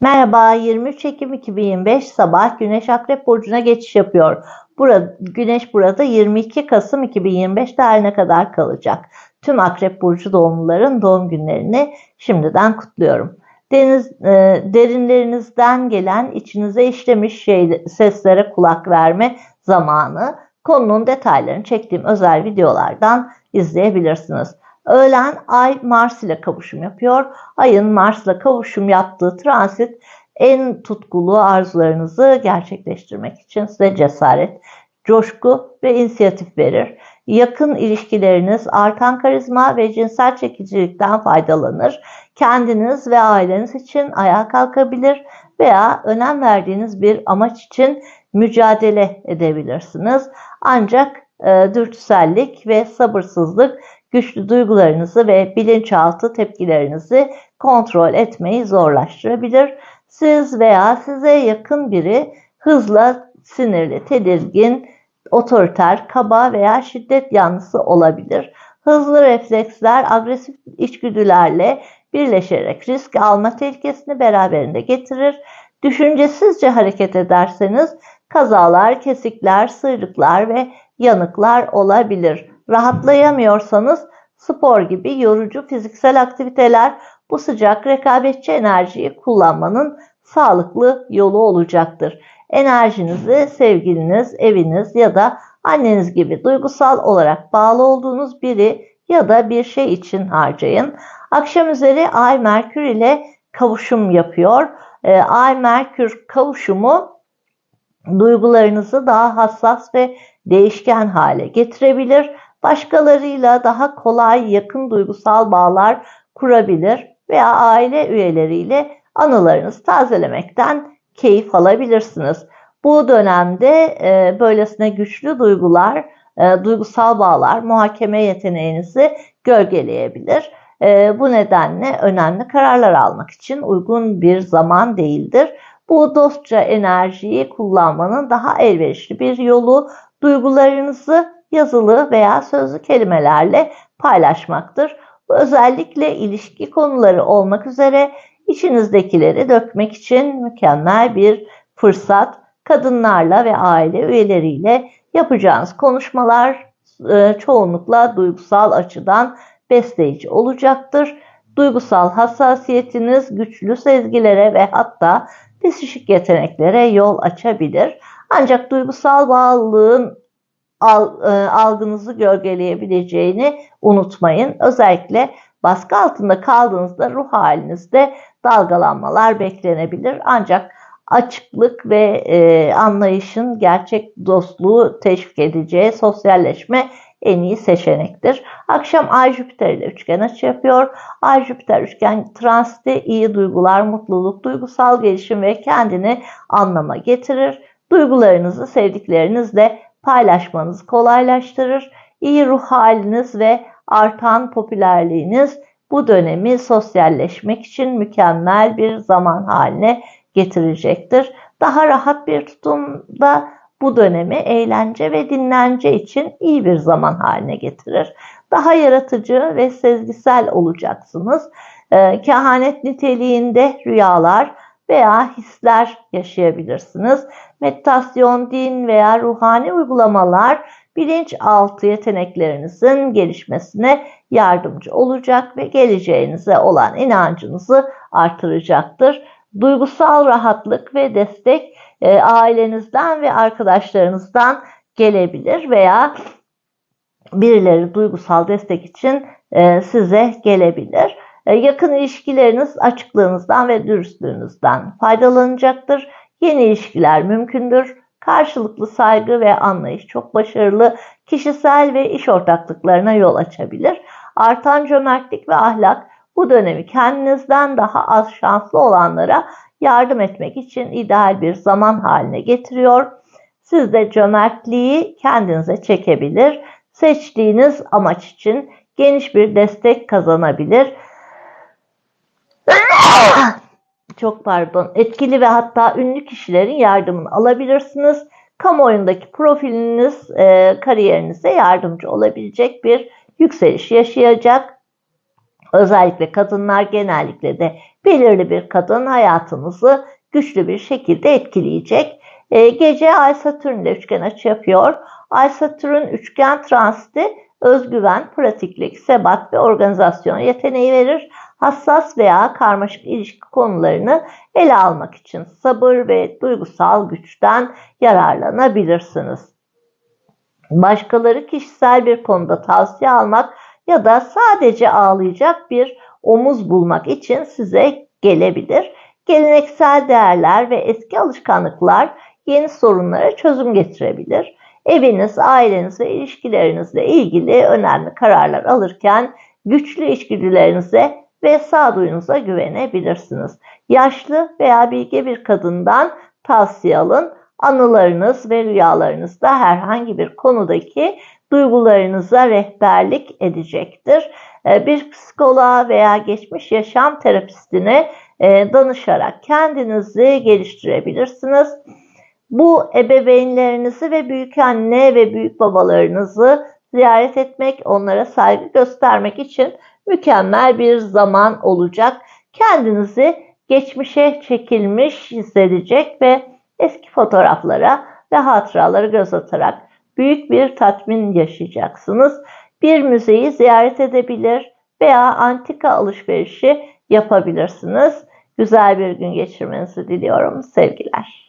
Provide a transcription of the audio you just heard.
Merhaba, 23 Ekim 2025 sabah Güneş Akrep Burcu'na geçiş yapıyor. Burada, Güneş burada 22 Kasım 2025 tarihine kadar kalacak. Tüm Akrep Burcu doğumluların doğum günlerini şimdiden kutluyorum. Deniz, e, derinlerinizden gelen içinize işlemiş şey, seslere kulak verme zamanı konunun detaylarını çektiğim özel videolardan izleyebilirsiniz. Öğlen Ay Mars ile kavuşum yapıyor. Ayın Mars'la kavuşum yaptığı transit en tutkulu arzularınızı gerçekleştirmek için size cesaret, coşku ve inisiyatif verir. Yakın ilişkileriniz artan karizma ve cinsel çekicilikten faydalanır. Kendiniz ve aileniz için ayağa kalkabilir veya önem verdiğiniz bir amaç için mücadele edebilirsiniz. Ancak e, dürtüsellik ve sabırsızlık güçlü duygularınızı ve bilinçaltı tepkilerinizi kontrol etmeyi zorlaştırabilir. Siz veya size yakın biri hızla sinirli, tedirgin, otoriter, kaba veya şiddet yanlısı olabilir. Hızlı refleksler agresif içgüdülerle birleşerek risk alma tehlikesini beraberinde getirir. Düşüncesizce hareket ederseniz kazalar, kesikler, sıyrıklar ve yanıklar olabilir. Rahatlayamıyorsanız spor gibi yorucu fiziksel aktiviteler bu sıcak rekabetçi enerjiyi kullanmanın sağlıklı yolu olacaktır. Enerjinizi sevgiliniz, eviniz ya da anneniz gibi duygusal olarak bağlı olduğunuz biri ya da bir şey için harcayın. Akşam üzeri Ay Merkür ile kavuşum yapıyor. Ee, Ay Merkür kavuşumu duygularınızı daha hassas ve değişken hale getirebilir. Başkalarıyla daha kolay yakın duygusal bağlar kurabilir veya aile üyeleriyle anılarınızı tazelemekten keyif alabilirsiniz. Bu dönemde e, böylesine güçlü duygular, e, duygusal bağlar muhakeme yeteneğinizi gölgeleyebilir. E, bu nedenle önemli kararlar almak için uygun bir zaman değildir. Bu dostça enerjiyi kullanmanın daha elverişli bir yolu duygularınızı yazılı veya sözlü kelimelerle paylaşmaktır. Bu özellikle ilişki konuları olmak üzere içinizdekileri dökmek için mükemmel bir fırsat. Kadınlarla ve aile üyeleriyle yapacağınız konuşmalar e, çoğunlukla duygusal açıdan besleyici olacaktır. Duygusal hassasiyetiniz güçlü sezgilere ve hatta psikik yeteneklere yol açabilir. Ancak duygusal bağlılığın algınızı gölgeleyebileceğini unutmayın. Özellikle baskı altında kaldığınızda ruh halinizde dalgalanmalar beklenebilir. Ancak açıklık ve e, anlayışın gerçek dostluğu teşvik edeceği sosyalleşme en iyi seçenektir. Akşam Ay Jüpiter ile üçgen açı yapıyor. Ay Jüpiter üçgen transite iyi duygular, mutluluk, duygusal gelişim ve kendini anlama getirir. Duygularınızı sevdiklerinizle paylaşmanızı kolaylaştırır. İyi ruh haliniz ve artan popülerliğiniz bu dönemi sosyalleşmek için mükemmel bir zaman haline getirecektir. Daha rahat bir tutumda bu dönemi eğlence ve dinlence için iyi bir zaman haline getirir. Daha yaratıcı ve sezgisel olacaksınız. Ee, kehanet niteliğinde rüyalar veya hisler yaşayabilirsiniz. Meditasyon, din veya ruhani uygulamalar bilinçaltı yeteneklerinizin gelişmesine yardımcı olacak ve geleceğinize olan inancınızı artıracaktır. Duygusal rahatlık ve destek e, ailenizden ve arkadaşlarınızdan gelebilir veya birileri duygusal destek için e, size gelebilir. E, yakın ilişkileriniz açıklığınızdan ve dürüstlüğünüzden faydalanacaktır. Yeni ilişkiler mümkündür. Karşılıklı saygı ve anlayış çok başarılı kişisel ve iş ortaklıklarına yol açabilir. Artan cömertlik ve ahlak bu dönemi kendinizden daha az şanslı olanlara yardım etmek için ideal bir zaman haline getiriyor. Siz de cömertliği kendinize çekebilir. Seçtiğiniz amaç için geniş bir destek kazanabilir. Çok pardon. Etkili ve hatta ünlü kişilerin yardımını alabilirsiniz. Kamuoyundaki profiliniz e, kariyerinize yardımcı olabilecek bir yükseliş yaşayacak. Özellikle kadınlar genellikle de belirli bir kadın hayatınızı güçlü bir şekilde etkileyecek. E, gece Ay Satürn ile üçgen açı yapıyor. Ay Satürn üçgen transiti özgüven, pratiklik, sebat ve organizasyon yeteneği verir. Hassas veya karmaşık ilişki konularını ele almak için sabır ve duygusal güçten yararlanabilirsiniz. Başkaları kişisel bir konuda tavsiye almak ya da sadece ağlayacak bir omuz bulmak için size gelebilir. Geleneksel değerler ve eski alışkanlıklar yeni sorunlara çözüm getirebilir. Eviniz, aileniz ve ilişkilerinizle ilgili önemli kararlar alırken güçlü içgüdülerinize ve sağduyunuza güvenebilirsiniz. Yaşlı veya bilge bir kadından tavsiye alın. Anılarınız ve rüyalarınızda herhangi bir konudaki duygularınıza rehberlik edecektir. Ee, bir psikoloğa veya geçmiş yaşam terapistine e, danışarak kendinizi geliştirebilirsiniz. Bu ebeveynlerinizi ve büyük anne ve büyük babalarınızı ziyaret etmek, onlara saygı göstermek için mükemmel bir zaman olacak. Kendinizi geçmişe çekilmiş hissedecek ve eski fotoğraflara ve hatıraları göz atarak büyük bir tatmin yaşayacaksınız. Bir müzeyi ziyaret edebilir veya antika alışverişi yapabilirsiniz. Güzel bir gün geçirmenizi diliyorum. Sevgiler.